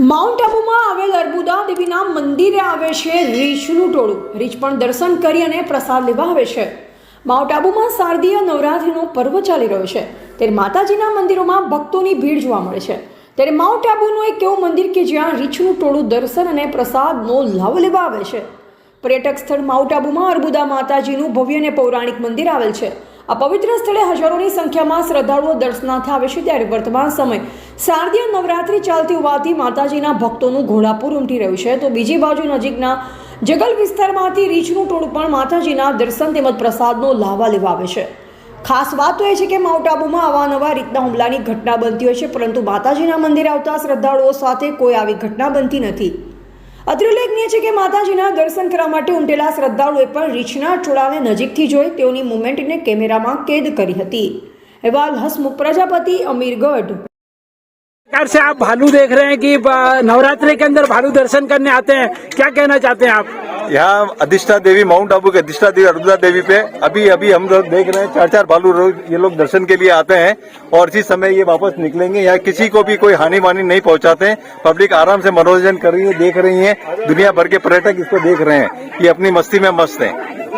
Mount આબુમાં આવેલ અર્બુદા દેવીના મંદિરે આવે છે રીછનું ટોળું. રીછ પણ દર્શન કરી અને પ્રસાદ લેવા આવે છે. માઉન્ટ આબુમાં શારદીય નવરાત્રિનો પર્વ ચાલી રહ્યો છે. ત્યારે માતાજીના મંદિરોમાં ભક્તોની ભીડ જોવા મળે છે. ત્યારે માઉન્ટ આબુનું એક એવું મંદિર કે જ્યાં રીછનું ટોળું દર્શન અને પ્રસાદનો લાભ લેવા આવે છે. પર્યટક સ્થળ માઉન્ટ આબુમાં અર્બુદા માતાજીનું ભવ્ય અને પૌરાણિક મંદિર આવેલ છે. આ પવિત્ર સ્થળે હજારોની સંખ્યામાં શ્રદ્ધાળુઓ દર્શનાર્થે આવે છે ત્યારે વર્તમાન સમય શારદીય નવરાત્રી ચાલતી હોવાથી માતાજીના ભક્તોનું ઘોડાપુર ઉમટી રહ્યું છે. તો બીજી બાજુ નજીકના જગલ વિસ્તારમાંથી રીછનું ટોળું પણ માતાજીના દર્શન તેમજ પ્રસાદનો લાવા લેવા આવે છે. ખાસ વાત તો એ છે કે માઉન્ટ આબુમાં અવાનવા રીતના હુમલાની ઘટના બનતી હોય છે, પરંતુ માતાજીના મંદિરે આવતા શ્રદ્ધાળુઓ સાથે કોઈ આવી ઘટના બનતી નથી. અત્રે ઉલ્લેખનીય છે કે માતાજીના દર્શન કરવા માટે ઉમટેલા શ્રદ્ધાળુઓએ પણ રીછના ટોળાને નજીકથી જોઈ તેઓની મુવમેન્ટને કેમેરામાં કેદ કરી હતી અહેવાલ હસમુખ પ્રજાપતિ અમીરગઢ प्रकार से आप भालू देख रहे हैं कि ब- नवरात्रि के अंदर भालू दर्शन करने आते हैं क्या कहना चाहते हैं आप यहाँ अधिष्ठा देवी, माउंट आबू के अधिष्ठा देवी अरुदा देवी पे अभी अभी हम लोग देख रहे हैं चार चार भालू ये लोग दर्शन के लिए आते हैं और इसी समय ये वापस निकलेंगे। यहाँ किसी को भी कोई हानि वानी नहीं पहुंचाते हैं। पब्लिक आराम से मनोरंजन कर रही है, देख रही है। दुनिया भर के पर्यटक इसको देख रहे हैं ये अपनी मस्ती में मस्त हैं।